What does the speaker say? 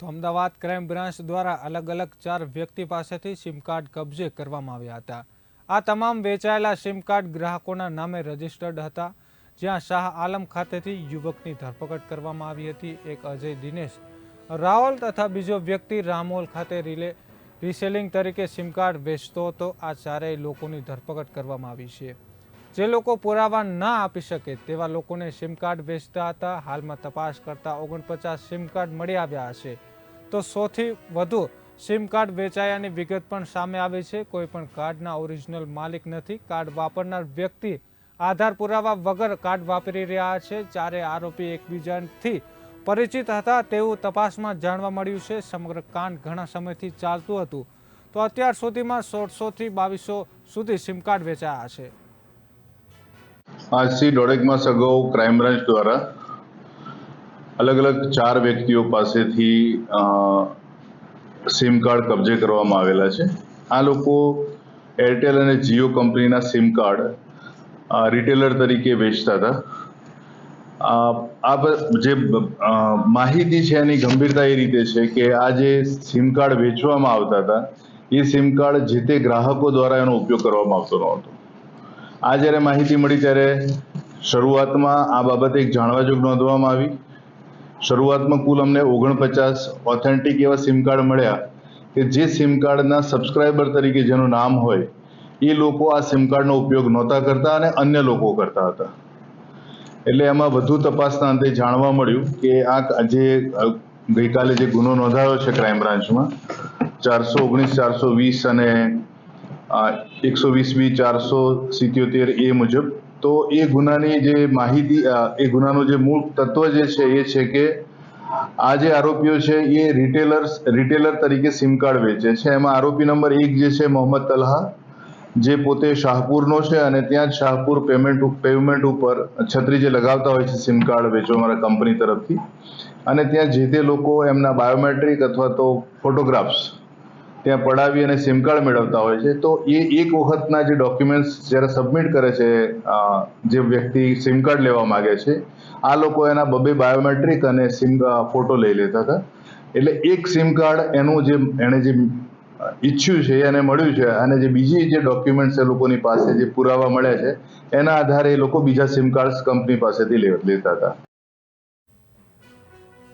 તો Ahmedabad crime branch દ્વારા અલગ અલગ ચાર વ્યક્તિ પાસેથી સિમ કાર્ડ કબજે કરવામાં આવ્યા હતા. આ તમામ વેચાયેલા સિમ કાર્ડ ગ્રાહકોના નામે રજીસ્ટર્ડ હતા, જ્યાં શાહ આલમ ખાતેથી યુવકની ધરપકડ કરવામાં આવી હતી. એક અજય દિનેશ રાહુલ તથા બીજો વ્યક્તિ રામોલ ખાતે રિલે રિસેલિંગ તરીકે સિમ કાર્ડ વેચતો હતો. આ ચારેય લોકોની ધરપકડ કરવામાં આવી છે. જે લોકો પુરાવા ના આપી શકે તેવા લોકોને સિમ કાર્ડ વેચતા હતા. હાલમાં તપાસ કરતા ઓગણપચાસ સિમ કાર્ડ મળી આવ્યા હશે તો સૌથી વધુ સિમ કાર્ડ વેચાયાની વિગત પણ સામે આવી છે. કોઈ પણ કાર્ડના ઓરિજિનલ માલિક નથી. કાર્ડ વાપરનાર વ્યક્તિ આધાર પુરાવા વગર કાર્ડ વાપરી રહ્યા છે. ચારે આરોપી એકબીજાથી પરિચિત હતા તેવું તપાસમાં જાણવા મળ્યું છે. સમગ્ર કાંડ ઘણા સમયથી ચાલતું હતું. તો અત્યાર સુધીમાં સોળસોથી બાવીસો સુધી સિમ કાર્ડ વેચાયા છે. આજથી દોઢેક સગો ક્રાઇમ બ્રાન્ચ દ્વારા અલગ અલગ ચાર વ્યક્તિઓ પાસેથી સિમ કાર્ડ કબજે કરવામાં આવેલા છે. આ લોકો એરટેલ અને જીઓ કંપનીના સિમ કાર્ડ રિટેલર તરીકે વેચતા હતા. આ જે માહિતી છે એની ગંભીરતા એ રીતે છે કે આ જે સિમ કાર્ડ વેચવામાં આવતા હતા, એ સિમ કાર્ડ જે તે ગ્રાહકો દ્વારા એનો ઉપયોગ કરવામાં આવતો ન હતો. આ જ્યારે માહિતી મળી ત્યારે શરૂઆતમાં આ બાબતે એક જાણવાજોગ નોંધવામાં આવી. શરૂઆતમાં કુલ અમને ઓગણપચાસ ઓથેન્ટિક એવા સિમ કાર્ડ મળ્યા કે જે સિમ કાર્ડના સબસ્ક્રાઇબર તરીકે જેનું નામ હોય, એ લોકો આ સિમ કાર્ડનો ઉપયોગ નહોતા કરતા અને અન્ય લોકો કરતા હતા. એટલે એમાં વધુ તપાસના અંતે જાણવા મળ્યું કે આ જે ગઈકાલે જે ગુનો નોંધાયો છે ક્રાઇમ બ્રાન્ચમાં ચારસો ઓગણીસ, ચારસો વીસ અને એકસો વીસ બી ચારસો સિત્યોતેર એ મુજબ તો એ ગુનાની જે માહિતી એ ગુનાનું જે મૂળ તત્વ જે છે, એ છે કે આ જે આરોપીઓ છે, એ રિટેલર્સ, રિટેલર તરીકે સિમ કાર્ડ વેચે છે. એમાં આરોપી નંબર એક જે છે, મોહમ્મદ તલહા, જે પોતે શાહપુરનો છે અને ત્યાં જ શાહપુર પેમેન્ટ પેમેન્ટ ઉપર છત્રી જે લગાવતા હોય છે, સિમ કાર્ડ વેચો અમારા કંપની તરફથી. અને ત્યાં જે તે લોકો એમના બાયોમેટ્રિક અથવા તો ફોટોગ્રાફ્સ ત્યાં પડાવી અને સિમ કાર્ડ મેળવતા હોય છે. તો એ એક વખતના જે ડોક્યુમેન્ટ્સ જ્યારે સબમિટ કરે છે જે વ્યક્તિ સિમ કાર્ડ લેવા માંગે છે, આ લોકો એના બબે બાયોમેટ્રિક અને સિમ ફોટો લઈ લેતા હતા. એટલે એક સિમ કાર્ડ એનું જે, એણે જે ઈચ્છ્યું છે, એને મળ્યું છે, અને જે બીજી જે ડોક્યુમેન્ટ્સ એ લોકોની પાસે જે પુરાવા મળ્યા છે, એના આધારે એ લોકો બીજા સિમ કાર્ડ કંપની પાસેથી લેતા હતા.